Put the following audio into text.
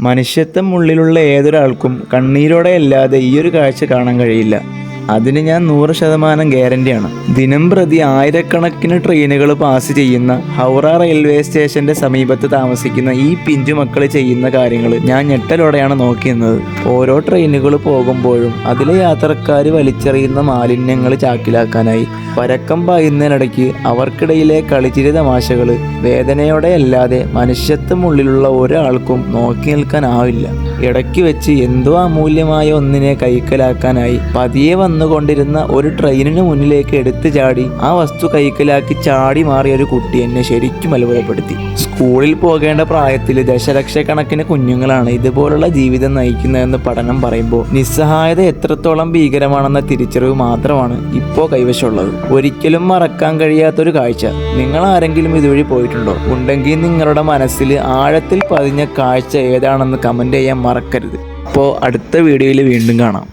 മനുഷ്യത്വം ഉള്ളിലുള്ള ഏതൊരാൾക്കും കണ്ണീരോടെ അല്ലാതെ ഈയൊരു കാഴ്ച കാണാൻ കഴിയില്ല. അതിന് ഞാൻ നൂറ് ശതമാനം ഗ്യാരണ്ടിയാണ്. ദിനം പ്രതി ആയിരക്കണക്കിന് ട്രെയിനുകൾ പാസ് ചെയ്യുന്ന ഹൗറ റെയിൽവേ സ്റ്റേഷന്റെ സമീപത്ത് താമസിക്കുന്ന ഈ പിഞ്ചു മക്കൾ ചെയ്യുന്ന കാര്യങ്ങൾ ഞാൻ ഞെട്ടലോടെയാണ് നോക്കിയിരുന്നത്. ഓരോ ട്രെയിനുകൾ പോകുമ്പോഴും അതിലെ യാത്രക്കാർ വലിച്ചെറിയുന്ന മാലിന്യങ്ങൾ ചാക്കിലാക്കാനായി പരക്കം പായുന്നതിനിടയ്ക്ക് അവർക്കിടയിലെ കളിച്ചിരി തമാശകൾ വേദനയോടെ അല്ലാതെ മനുഷ്യത്വം ഉള്ളിലുള്ള ഒരാൾക്കും നോക്കി നിൽക്കാനാവില്ല. ഇടയ്ക്ക് വെച്ച് എന്തോ അമൂല്യമായ ഒന്നിനെ കൈക്കലാക്കാനായി പതിയെ വന്നുകൊണ്ടിരുന്ന ഒരു ട്രെയിനിന് മുന്നിലേക്ക് എടുത്തു ചാടി ആ വസ്തു കൈക്കലാക്കി ചാടി മാറിയ ഒരു കുട്ടി എന്നെ ശരിക്കും അത്ഭുതപ്പെടുത്തി. സ്കൂളിൽ പോകേണ്ട പ്രായത്തിൽ ദശലക്ഷക്കണക്കിന് കുഞ്ഞുങ്ങളാണ് ഇതുപോലുള്ള ജീവിതം നയിക്കുന്നതെന്ന് പഠനം പറയുമ്പോൾ നിസ്സഹായത എത്രത്തോളം ഭീകരമാണെന്ന തിരിച്ചറിവ് മാത്രമാണ് ഇപ്പോൾ കൈവശമുള്ളത്. ഒരിക്കലും മറക്കാൻ കഴിയാത്തൊരു കാഴ്ച. നിങ്ങൾ ആരെങ്കിലും ഇതുവഴി പോയിട്ടുണ്ടോ? ഉണ്ടെങ്കിൽ നിങ്ങളുടെ മനസ്സിൽ ആഴത്തിൽ പതിഞ്ഞ കാഴ്ച ഏതാണെന്ന് കമന്റ് ചെയ്യാൻ മറക്കരുത്. അപ്പോൾ അടുത്ത വീഡിയോയിൽ വീണ്ടും കാണാം.